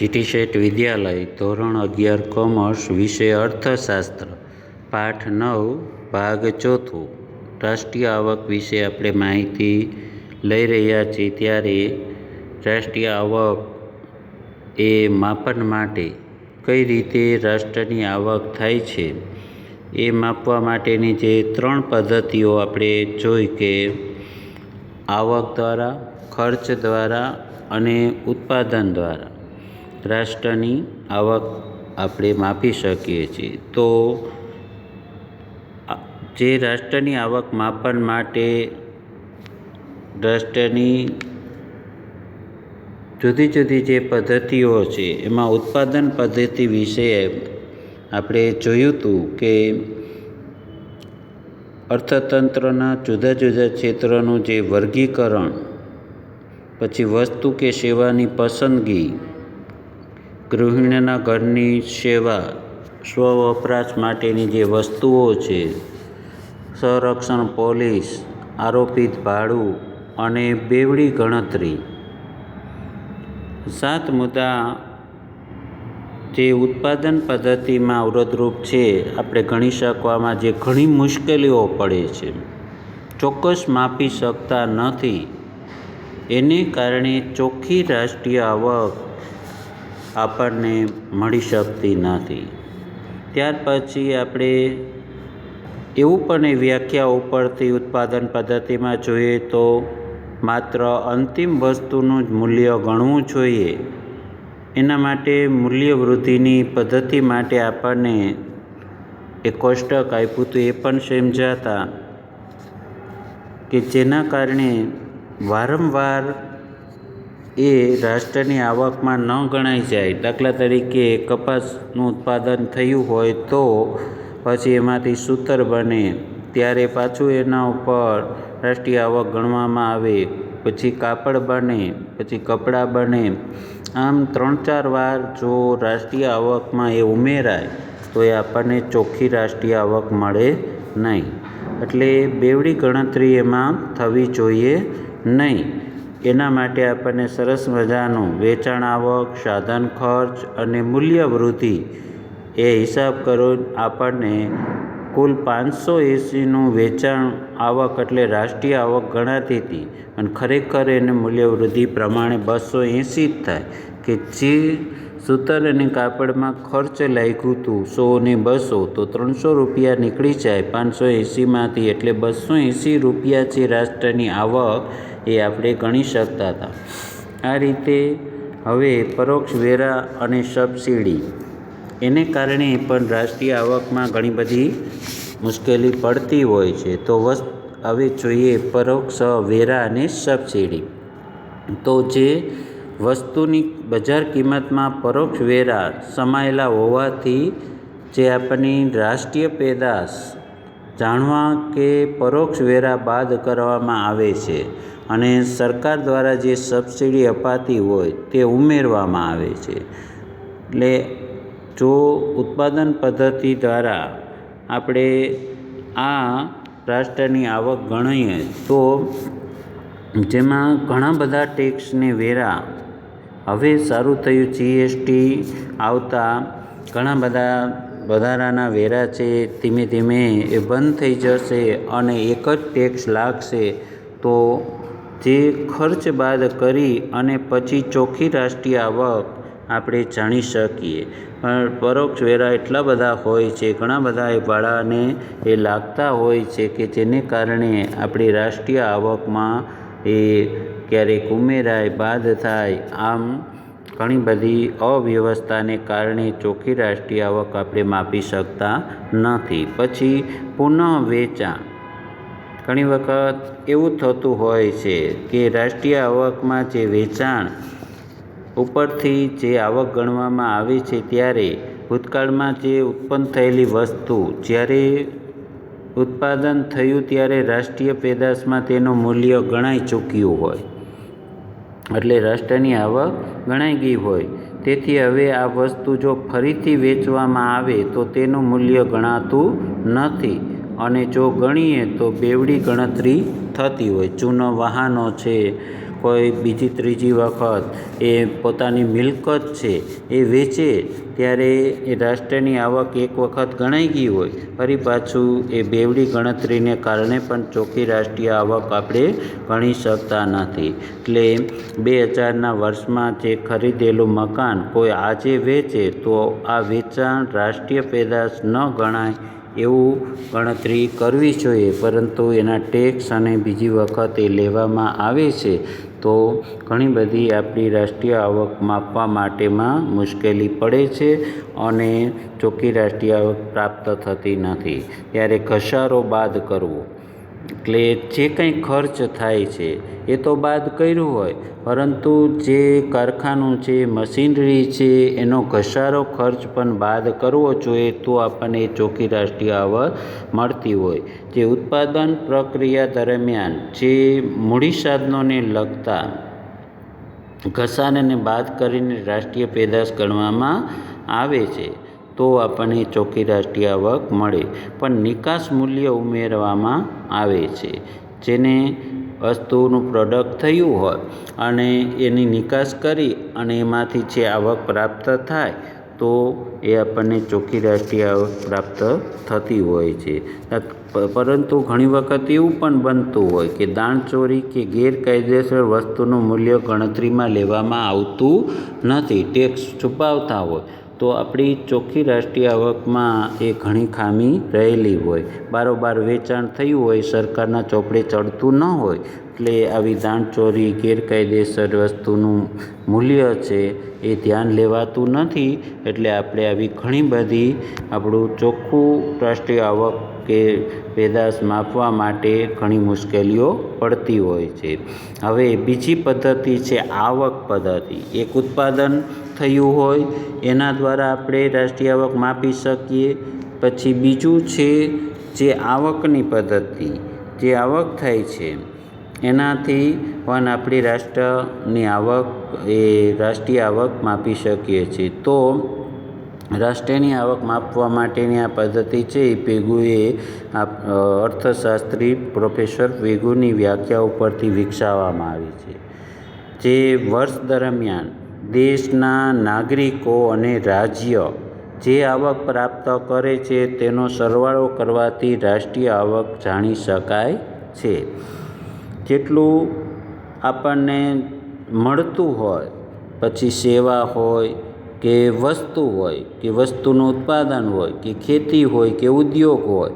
GT શેઠ વિદ્યાલય, ધોરણ અગિયાર, commerce, વિષય અર્થશાસ્ત્ર, પાઠ નવ, ભાગ ચોથું. રાષ્ટ્રીય આવક વિશે આપણે માહિતી લઈ રહ્યા છીએ ત્યારે રાષ્ટ્રીય આવક એ માપન માટે કઈ રીતે રાષ્ટ્રની આવક થાય છે એ માપવા માટેની જે ત્રણ પદ્ધતિઓ આપણે જોઈ કે આવક દ્વારા, ખર્ચ દ્વારા અને ઉત્પાદન દ્વારા. રાષ્ટ્રની આવક આપણે માપી શકીએ છીએ. તો જે રાષ્ટ્રની આવક માપન માટે રાષ્ટ્રની જુદી જુદી જે પદ્ધતિઓ છે, એમાં ઉત્પાદન પદ્ધતિ વિશે આપણે જોયું હતું કે અર્થતંત્રના જુદા જુદા ક્ષેત્રોનું જે વર્ગીકરણ, પછી વસ્તુ કે સેવાની પસંદગી ગૃહિણીના ઘરની સેવા, સ્વ વપરાશ માટેની જે વસ્તુઓ છે, સંરક્ષણ પોલીસ, આરોપિત ભાડું અને બેવડી ગણતરી. સાત મુદ્દા જે ઉત્પાદન પદ્ધતિમાં અવરોધરૂપ છે, આપણે ગણી શકવામાં જે ઘણી મુશ્કેલીઓ પડે છે. ચોક્કસ માપી શકતા નથી. એને કારણે ચોખ્ખી રાષ્ટ્રીય આવક આપણને મળી શકતી નથી. ત્યાર પછી આપણે એવું પણ એ વ્યાખ્યા ઉપરથી ઉત્પાદન પદ્ધતિમાં જોઈએ તો માત્ર અંતિમ વસ્તુનું જ મૂલ્ય ગણવું જોઈએ. એના માટે મૂલ્ય વૃદ્ધિની પદ્ધતિ માટે આપણને એ કોષ્ટક આપ્યું હતું, એ પણ સમજાતા કે જેના કારણે વારંવાર એ રાષ્ટ્રની આવકમાં ન ગણાઈ જાય. દાખલા તરીકે કપાસનું ઉત્પાદન થયું હોય તો પછી એમાંથી સૂતર બને. ત્યારે પાછું એના ઉપર રાષ્ટ્રીય આવક ગણવામાં આવે. પછી કાપડ બને, પછી કપડાં બને. આમ ત્રણ ચાર વાર જો રાષ્ટ્રીય આવકમાં એ ઉમેરાય, તો એ આપણને ચોખ્ખી રાષ્ટ્રીય આવક મળે નહીં. એટલે બેવડી ગણતરી એમાં થવી જોઈએ નહીં. એના માટે આપણને સરસ મજાનું વેચાણ આવક, સાધન ખર્ચ અને મૂલ્ય વૃદ્ધિ એ હિસાબ કરો આપણને કુલ પાંચસો એંસીનું વેચાણ આવક એટલે રાષ્ટ્રીય આવક ગણાતી હતી. અને ખરેખર એને મૂલ્ય વૃદ્ધિ પ્રમાણે બસો એંસી જ થાય કે જે સૂતર અને કાપડમાં ખર્ચ લાગ્યું હતું સો ને બસો તો ત્રણસો રૂપિયા નીકળી જાય, પાંચસો એંસીમાંથી એટલે બસો એંસી રૂપિયા છે રાષ્ટ્રની આવક એ આપણે ગણી શકતા હતા. આ રીતે હવે પરોક્ષ વેરા અને સબસિડી. એને કારણે પણ રાષ્ટ્રીય આવકમાં ઘણી બધી મુશ્કેલી પડતી હોય છે. તો હવે જોઈએ પરોક્ષ વેરા અને સબસિડી. તો જે વસ્તુની બજાર કિંમતમાં પરોક્ષ વેરા સમાયેલા હોવાથી જે આપણી રાષ્ટ્રીય પેદાશ જાણવા કે પરોક્ષ વેરા બાદ કરવામાં આવે છે અને સરકાર દ્વારા જે સબસિડી અપાતી હોય તે ઉમેરવામાં આવે છે. એટલે જો ઉત્પાદન પદ્ધતિ દ્વારા આપણે આ રાષ્ટ્રની આવક ગણીએ તો જેમાં ઘણા બધા ટેક્સને વેરા હવે સારું થયું. જીએસટી આવતા ઘણા બધા વધારાના વેરા છે. ધીમે ધીમે એ બંધ થઈ જશે અને એક જ ટેક્સ લાગશે. તો જે ખર્ચ બાદ કરી અને પછી ચોખ્ખી રાષ્ટ્રીય આવક આપણે જાણી શકીએ. પણ પરોક્ષ વેરા એટલા બધા હોય છે, ઘણા બધા એ ભાડાને એ લાગતા હોય છે કે જેને કારણે આપણી રાષ્ટ્રીય આવકમાં એ ક્યારેક ઉમેરાય, બાદ થાય, આમ ઘણી બધી અવ્યવસ્થાને કારણે ચોખ્ખી રાષ્ટ્રીય આવક આપણે માપી શકતા નથી. પછી પુનઃ વેચાણ ઘણી વખત એવું થતું હોય છે કે રાષ્ટ્રીય આવકમાં જે વેચાણ ઉપરથી જે આવક ગણવામાં આવે છે ત્યારે ભૂતકાળમાં જે ઉત્પન્ન થયેલી વસ્તુ જ્યારે ઉત્પાદન થયું ત્યારે રાષ્ટ્રીય પેદાશમાં તેનું મૂલ્ય ગણાઈ ચૂક્યું હોય. એટલે રાષ્ટ્રની આવક ગણાઈ ગઈ હોય. તેથી હવે આ વસ્તુ જો ફરીથી વેચવામાં આવે તો તેનું મૂલ્ય ગણાતું નથી. અને જો ગણીએ તો બેવડી ગણતરી થતી હોય. જૂના વાહનો છે. કોઈ બીજી ત્રીજી વખત એ પોતાની મિલકત છે એ વેચે, ત્યારે એ રાષ્ટ્રની આવક એક વખત ગણાઈ ગઈ હોય. ફરી પાછું એ બેવડી ગણતરીને કારણે પણ ચોખ્ખી રાષ્ટ્રીય આવક આપણે ગણી શકતા નથી. એટલે બે હજારના વર્ષમાં જે ખરીદેલું મકાન કોઈ આજે વેચે, તો આ વેચાણ રાષ્ટ્રીય પેદાશ ન ગણાય એવું ગણતરી કરવી જોઈએ. પરંતુ એના ટેક્સ અને બીજી વખત એ લેવામાં આવે છે. તો ઘણી બધી આપણી રાષ્ટ્રીય આવક માપવા માટેમાં મુશ્કેલી પડે છે અને ચોખ્ખી રાષ્ટ્રીય આવક પ્રાપ્ત થતી નથી. ત્યારે ઘસારો બાદ કરવો. એટલે જે કંઈ ખર્ચ થાય છે, એ તો બાદ કર્યું હોય, પરંતુ જે કારખાનું છે, મશીનરી છે, એનો ઘસારો ખર્ચ પણ બાદ કરવો જોઈએ તો આપણને ચોખ્ખી રાષ્ટ્રીય આવક મળતી હોય. જે ઉત્પાદન પ્રક્રિયા દરમિયાન જે મૂડી સાધનોને લગતા ઘસારાને બાદ કરીને રાષ્ટ્રીય પેદાશ ગણવામાં આવે છે. તો આપણને ચોખ્ખી રાષ્ટ્રીય આવક મળે. પણ નિકાસ મૂલ્ય ઉમેરવામાં આવે છે. જેને વસ્તુનું પ્રોડક્ટ થયું હોય અને એની નિકાસ કરી અને એમાંથી જે આવક પ્રાપ્ત થાય, તો એ આપણને ચોખ્ખી રાષ્ટ્રીય આવક પ્રાપ્ત થતી હોય છે. પરંતુ ઘણી વખત એવું પણ બનતું હોય કે દાણચોરી કે ગેરકાયદેસર વસ્તુનું મૂલ્ય ગણતરીમાં લેવામાં આવતું નથી. ટેક્સ છુપાવતા હોય. તો આપણી ચોખ્ખી રાષ્ટ્રીય આવકમાં એ ઘણી ખામી રહેલી હોય. બારોબાર વેચાણ થયું હોય, સરકારના ચોપડે ચડતું ન હોય એટલે આવી દાણચોરી ગેરકાયદેસર વસ્તુનું મૂલ્ય છે એ ધ્યાન લેવાતું નથી. એટલે આપણે આવી ઘણી બધી આપણું ચોખ્ખું રાષ્ટ્રીય આવક કે પેદાશ માપવા માટે ઘણી મુશ્કેલીઓ પડતી હોય છે. હવે બીજી પદ્ધતિ છે આવક પદ્ધતિ. એક ઉત્પાદન થયું હોય, એના દ્વારા આપણે રાષ્ટ્રીય આવક માપી શકીએ. પછી બીજું છે જે આવકની પદ્ધતિ. જે આવક થાય છે એનાથી પણ આપણી રાષ્ટ્રની આવક, એ રાષ્ટ્રીય આવક માપી શકીએ છીએ. તો રાષ્ટ્રની આવક માપવા માટેની આ પદ્ધતિ છે એ પેગુએ અર્થશાસ્ત્રી પ્રોફેસર પેગુની વ્યાખ્યા ઉપરથી વિકસાવવામાં આવી છે. જે વર્ષ દરમિયાન દેશના નાગરિકો અને રાજ્ય જે આવક પ્રાપ્ત કરે છે તેનો સરવાળો કરવાથી રાષ્ટ્રીય આવક જાણી શકાય છે. જેટલું આપણને મળતું હોય, પછી સેવા હોય કે વસ્તુ હોય, કે વસ્તુનું ઉત્પાદન હોય, કે ખેતી હોય, કે ઉદ્યોગ હોય,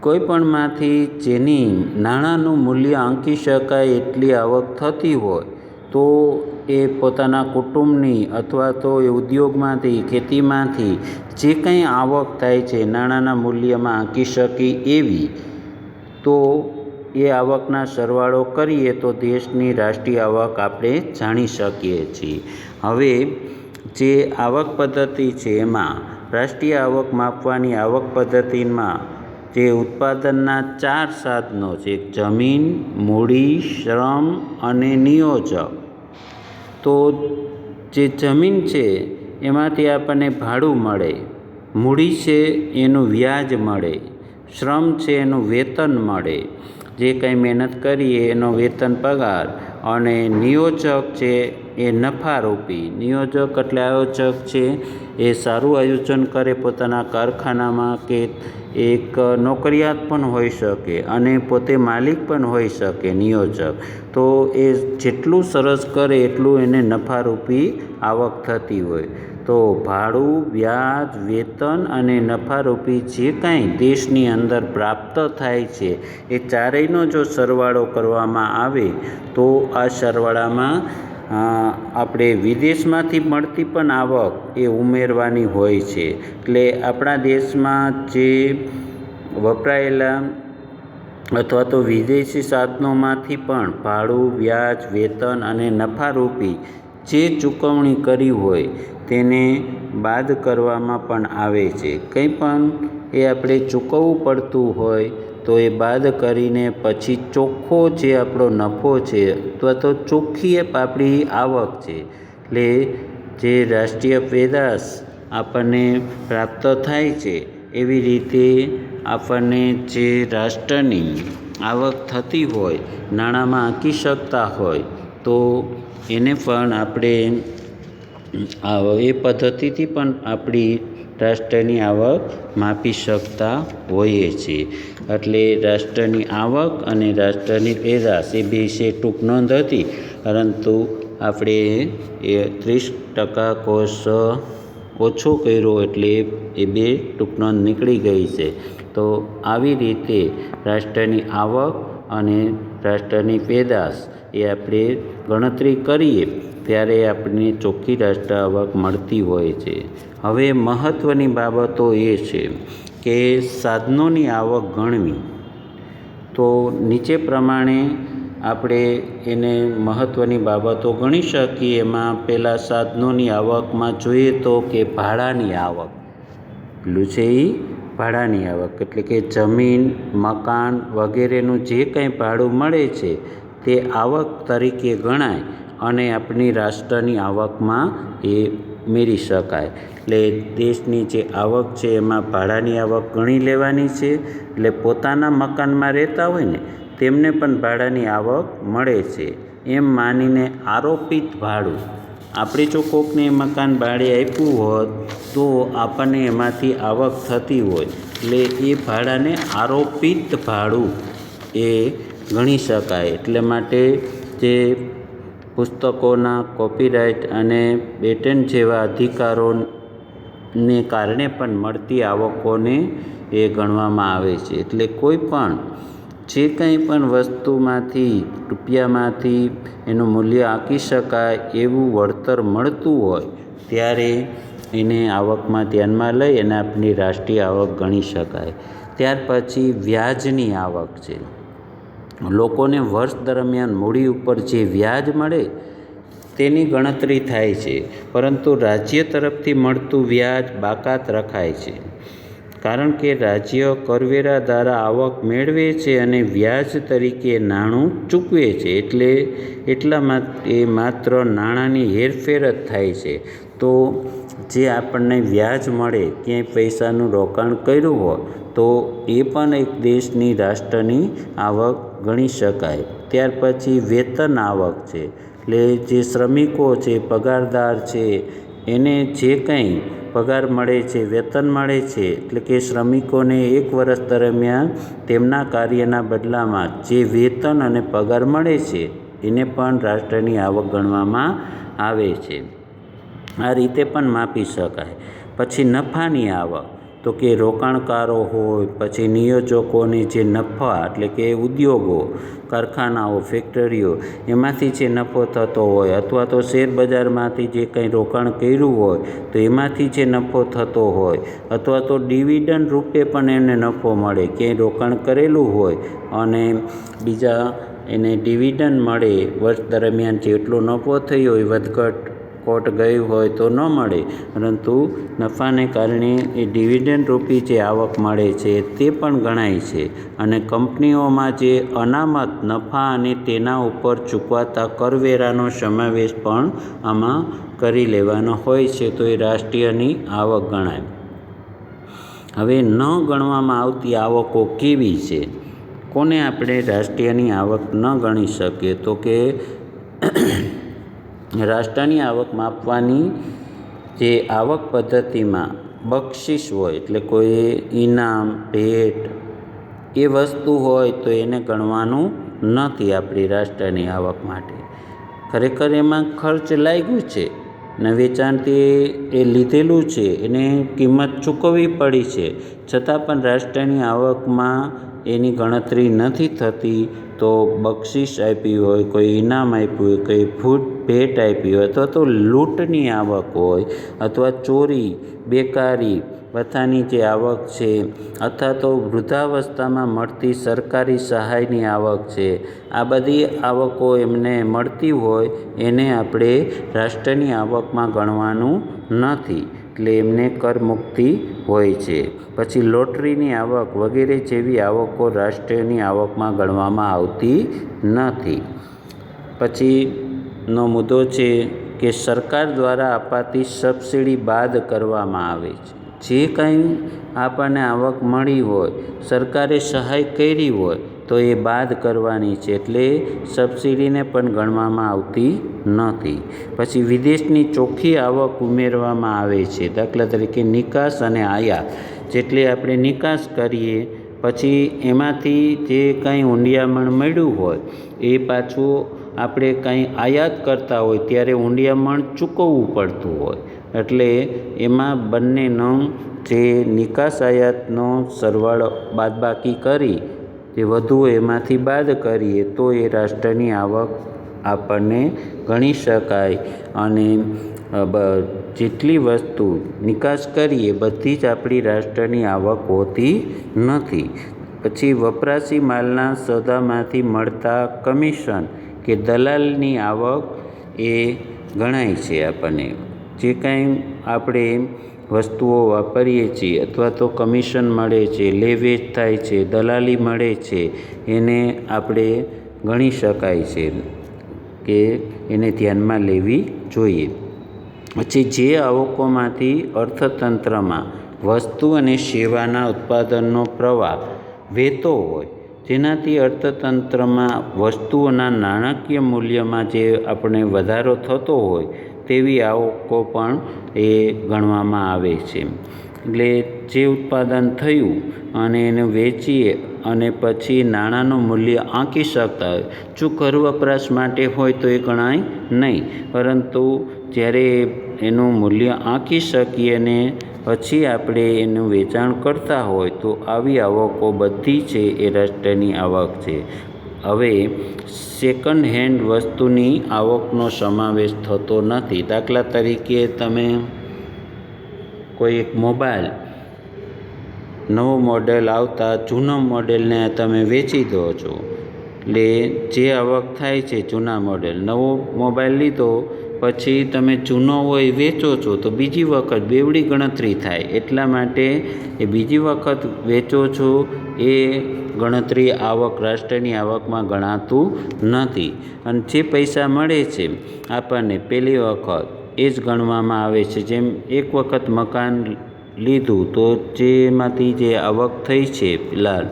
કોઈપણમાંથી જેની નાણાંનું મૂલ્ય આંકી શકાય એટલી આવક થતી હોય, તો એ પોતાના કુટુંબની અથવા તો એ ઉદ્યોગમાંથી, ખેતીમાંથી જે કંઈ આવક થાય છે નાણાંના મૂલ્યમાં આંકી શકે એવી, તો એ આવકના સરવાળો કરીએ તો દેશની રાષ્ટ્રીય આવક આપણે જાણી શકીએ છીએ. હવે, જે આવક પદ્ધતિ છે એમાં રાષ્ટ્રીય આવક માપવાની આવક પદ્ધતિમાં જે ઉત્પાદનના ચાર સાધનો છે જમીન, મૂડી, શ્રમ અને નિયોજક. તો જે જમીન છે એમાંથી આપણને ભાડું મળે, મૂડી છે એનું વ્યાજ મળે, શ્રમ છે એનું વેતન મળે જે કંઈ મહેનત કરીએ એનો વેતન પગાર અને નિયોજક છે એ નફારૂપી. નિયોજક એટલે આયોજક છે એ સારું આયોજન કરે પોતાના કારખાનામાં કે એક નોકરિયાત પણ હોઈ શકે અને પોતે માલિક પણ હોઈ શકે નિયોજક. તો એ જેટલું સરસ કરે એટલું એને નફારૂપી આવક થતી હોય. તો ભાડું, વ્યાજ, વેતન અને નફારૂપી જે કાંઈ દેશની અંદર પ્રાપ્ત થાય છે, એ ચારેયનો જો સરવાળો કરવામાં આવે, તો આ સરવાળામાં આપણે વિદેશમાંથી મળતી પણ આવક એ ઉમેરવાની હોય છે. એટલે આપણા દેશમાં જે વપરાયેલા અથવા તો વિદેશી સાધનોમાંથી પણ ભાડું, વ્યાજ, વેતન અને નફારૂપી જે ચૂકવણી કરી હોય તેને બાદ કરવામાં પણ આવે છે. કંઈ પણ એ આપણે ચૂકવવું પડતું હોય તો એ બાદ કરીને પછી ચોખ્ખો જે આપણો નફો છે અથવા તો ચોખ્ખી આપણી આવક છે. એટલે જે રાષ્ટ્રીય પેદાશ આપણને પ્રાપ્ત થાય છે એવી રીતે આપણને જે રાષ્ટ્રની આવક થતી હોય, નાણાંમાં આંકી શકતા હોય, તો એને પણ આપણે એ પદ્ધતિથી પણ આપણી રાષ્ટ્રની આવક માપી શકતા હોઈએ છીએ. એટલે રાષ્ટ્રની આવક અને રાષ્ટ્રની પેદાશ એ બે વિશે ટૂંક નોંધ હતી. પરંતુ આપણે એ ત્રીસ ટકા કોષ ઓછો કર્યો એટલે એ બે ટૂંક નોંધ નીકળી ગઈ છે. તો આવી રીતે રાષ્ટ્રની આવક અને રાષ્ટ્રની પેદાશ એ આપણે ગણતરી કરીએ ત્યારે આપણને ચોખ્ખી રાષ્ટ્ર આવક મળતી હોય છે. હવે મહત્ત્વની બાબતો એ છે કે સાધનોની આવક ગણવી. તો નીચે પ્રમાણે આપણે એને મહત્ત્વની બાબતો ગણી શકીએ. એમાં પહેલાં સાધનોની આવકમાં જોઈએ તો કે ભાડાની આવક. પેલું છે એ ભાડાની આવક. એટલે કે જમીન, મકાન વગેરેનું જે કંઈ ભાડું મળે છે તે આવક તરીકે ગણાય અને આપણી રાષ્ટ્રની આવકમાં એ ઉમેરી શકાય. એટલે દેશની જે આવક છે, એમાં ભાડાની આવક ગણી લેવાની છે. એટલે પોતાના મકાનમાં રહેતા હોય ને, તેમને પણ ભાડાની આવક મળે છે. એમ માનીને આરોપિત ભાડું. આપણે જો કોકને મકાન ભાડે આપ્યું હોત, તો આપણને એમાંથી આવક થતી હોય. એટલે એ ભાડાને આરોપિત ભાડું એ ગણી શકાય. એટલે માટે જે પુસ્તકોના કોપીરાઇટ અને પેટન્ટ જેવા અધિકારોને કારણે પણ મળતી આવકોને એ ગણવામાં આવે છે. એટલે કોઈ પણ જે કંઈ પણ વસ્તુમાંથી, રૂપિયામાંથી એનું મૂલ્ય આંકી શકાય એવું વળતર મળતું હોય, ત્યારે એને આવકમાં ધ્યાનમાં લઈ અને આપણી રાષ્ટ્રીય આવક ગણી શકાય. ત્યાર પછી વ્યાજની આવક છે. લોકોને વર્ષ દરમિયાન મૂડી ઉપર જે વ્યાજ મળે તેની ગણતરી થાય છે. પરંતુ રાજ્ય તરફથી મળતું વ્યાજ બાકાત રખાય છે. કારણ કે રાજ્ય કરવેરા દ્વારા આવક મેળવે છે અને વ્યાજ તરીકે નાણું ચૂકવે છે એટલે એટલા માટે માત્ર નાણાંની હેરફેર જ થાય છે. તો જે આપણને વ્યાજ મળે, ક્યાંય પૈસાનું રોકાણ કર્યું હોય તો એ પણ એક દેશની રાષ્ટ્રની આવક ગણી શકાય. ત્યાર પછી વેતન આવક છે. એટલે જે શ્રમિકો છે, પગારદાર છે, એને જે કંઈ પગાર મળે છે, વેતન મળે છે, એટલે કે શ્રમિકોને એક વર્ષ દરમિયાન તેમના કાર્યના બદલામાં જે વેતન અને પગાર મળે છે, એને પણ રાષ્ટ્રની આવક ગણવામાં આવે છે. આ રીતે પણ માપી શકાય. પછી નફાની આવક. તો કે રોકાણકારો હોય, પછી નિયોજકોની જે નફા એટલે કે ઉદ્યોગો, કારખાનાઓ, ફેક્ટરીઓ, એમાંથી જે નફો થતો હોય અથવા તો શેરબજારમાંથી જે કંઈ રોકાણ કર્યું હોય, તો એમાંથી જે નફો થતો હોય અથવા તો ડિવિડન્ડ રૂપે પણ એને નફો મળે, ક્યાંય રોકાણ કરેલું હોય અને બીજા એને ડિવિડન્ડ મળે, વર્ષ દરમિયાન જેટલો નફો થયો હોય વધઘટ કોટ ગયું હોય તો ન મળે. પરંતુ નફાને કારણે એ ડિવિડન્ડ રૂપી જે આવક મળે છે તે પણ ગણાય છે. અને કંપનીઓમાં જે અનામત, નફા અને તેના ઉપર ચૂકવાતા કરવેરાનો સમાવેશ પણ આમાં કરી લેવાનો હોય છે તો એ રાષ્ટ્રીયની આવક ગણાય. હવે ન ગણવામાં આવતી આવકો કેવી છે? કોને આપણે રાષ્ટ્રીયની આવક ન ગણી શકીએ? તો કે રાષ્ટ્રની આવક માપવાની જે આવક પદ્ધતિમાં બક્ષિસ હોય, એટલે કોઈ ઇનામ, ભેટ, એ વસ્તુ હોય તો એને ગણવાનું નથી આપણી રાષ્ટ્રની આવક માટે. ખરેખર એમાં ખર્ચ લાગ્યું છે ને વેચાણથી એ લીધેલું છે, એને કિંમત ચૂકવવી પડી છે. છતાં પણ રાષ્ટ્રની આવકમાં એની ગણતરી નથી થતી તો બક્ષિસ આપી હોય, કોઈ ઇનામ આપ્યું હોય, કોઈ ફૂટ ભેટ આપી હોય, અથવા તો લૂંટની આવક હોય, અથવા ચોરી, બેકારી, બધાની જે આવક છે, અથવા તો વૃદ્ધાવસ્થામાં મળતી સરકારી સહાયની આવક છે, આ બધી આવકો એમને મળતી હોય, એને આપણે રાષ્ટ્રની આવકમાં ગણવાનું નથી. એટલે એમને કરમુક્તિ હોય છે. પછી લોટરીની આવક વગેરે જેવી આવકો રાષ્ટ્રીયની આવકમાં ગણવામાં આવતી નથી. પછીનો મુદ્દો છે કે સરકાર દ્વારા અપાતી સબસિડી બાદ કરવામાં આવે છે. જે કંઈ આપણને આવક મળી હોય, સરકારે સહાય કરી હોય તો એ બાદ કરવાની છે એટલે સબસિડીને પણ ગણવામાં આવતી નથી. પછી વિદેશની ચોખ્ખી આવક ઉમેરવામાં આવે છે. દાખલા તરીકે નિકાસ અને આયાત. જેટલી આપણે નિકાસ કરીએ, પછી એમાંથી જે કંઈ ઊંડિયામણ મળ્યું હોય, એ પાછું આપણે કંઈ આયાત કરતા હોય, ત્યારે ઊંડિયામણ ચૂકવવું પડતું હોય. એટલે એમાં બંનેનો જે નિકાસ આયાતનો સરવાળો બાદબાકી કરી જે વધુ એમાંથી બાદ કરીએ તો એ રાષ્ટ્રની આવક આપણને ગણી શકાય. અને જેટલી વસ્તુ નિકાસ કરીએ, બધી જ આપણી રાષ્ટ્રની આવક હોતી નથી. પછી વપરાશી માલના સોદામાંથી મળતા કમિશન કે દલાલની આવક એ ગણાય છે આપણને. જે કાંઈ આપણે વસ્તુઓ વાપરીએ છીએ અથવા તો કમિશન મળે છે, લે વેચ થાય છે, દલાલી મળે છે, એને આપણે ગણી શકાય છે કે એને ધ્યાનમાં લેવી જોઈએ. પછી જે આવકોમાંથી અર્થતંત્રમાં વસ્તુ અને સેવાના ઉત્પાદનનો પ્રવાહ વહેતો હોય, જેનાથી અર્થતંત્રમાં વસ્તુઓના નાણાકીય મૂલ્યમાં જે આપણે વધારો થતો હોય તેવી આવકો પણ એ ગણવામાં આવે છે. એટલે જે ઉત્પાદન થયું અને એને વેચીએ અને પછી નાણાંનું મૂલ્ય આંકી શકતા હોય જો ઘર વપરાશ માટે હોય તો એ ગણાય નહીં. પરંતુ જ્યારે એનું મૂલ્ય આંકી શકીએ અને પછી આપણે એનું વેચાણ કરતા હોય તો આવી આવકો બધી છે એ રાષ્ટ્રની આવક છે. હવે સેકન્ડ હેન્ડ વસ્તુની આવકનો સમાવેશ થતો નથી. દાખલા તરીકે તમે કોઈ એક મોબાઈલ નવો મોડેલ આવતા જૂનો મોડેલને તમે વેચી દો છો, એટલે જે આવક થાય છે જૂના મોડેલ નવો મોબાઈલ લીધો પછી તમે જૂનો હોય વેચો છો તો બીજી વખત બેવડી ગણતરી થાય. એટલા માટે એ બીજી વખત વેચો છો એ ગણતરી આવક, રાષ્ટ્રની આવકમાં ગણાતું નથી. અને જે પૈસા મળે છે, આપણને પહેલી વખત એ જ ગણવામાં આવે છે. જેમ એક વખત મકાન લીધું, તો જેમાંથી જે આવક થઈ છે ફિલહાલ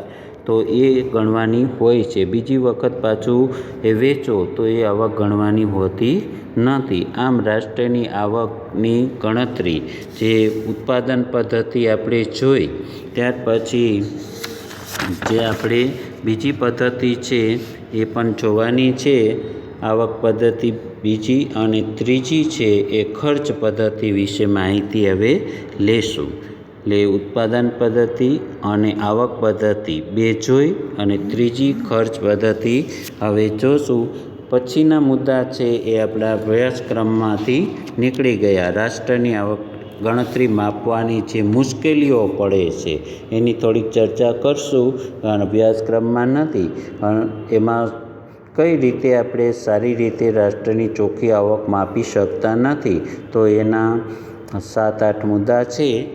તો એ ગણવાની હોય છે. બીજી વખત પાછું એ વેચો, તો એ આવક ગણવાની હોતી નથી. આમ રાષ્ટ્રની આવકની ગણતરી જે ઉત્પાદન પદ્ધતિ આપણે જોઈ, ત્યાર પછી જે આપણે બીજી પદ્ધતિ છે, એ પણ જોવાની છે. આવક પદ્ધતિ બીજી અને ત્રીજી છે, એ ખર્ચ પદ્ધતિ વિશે માહિતી હવે લેશું. એટલે ઉત્પાદન પદ્ધતિ અને આવક પદ્ધતિ બે જોઈ અને ત્રીજી ખર્ચ પદ્ધતિ હવે જોશું. પછીના મુદ્દા છે, એ આપણા અભ્યાસક્રમમાંથી નીકળી ગયા. રાષ્ટ્રની આવક ગણતરી માપવાની જે મુશ્કેલીઓ પડે છે, એની થોડીક ચર્ચા કરશું અભ્યાસક્રમમાં નથી. પણ એમાં કઈ રીતે આપણે સારી રીતે રાષ્ટ્રની ચોખ્ખી આવક માપી શકતા નથી, તો એના સાત આઠ મુદ્દા છે.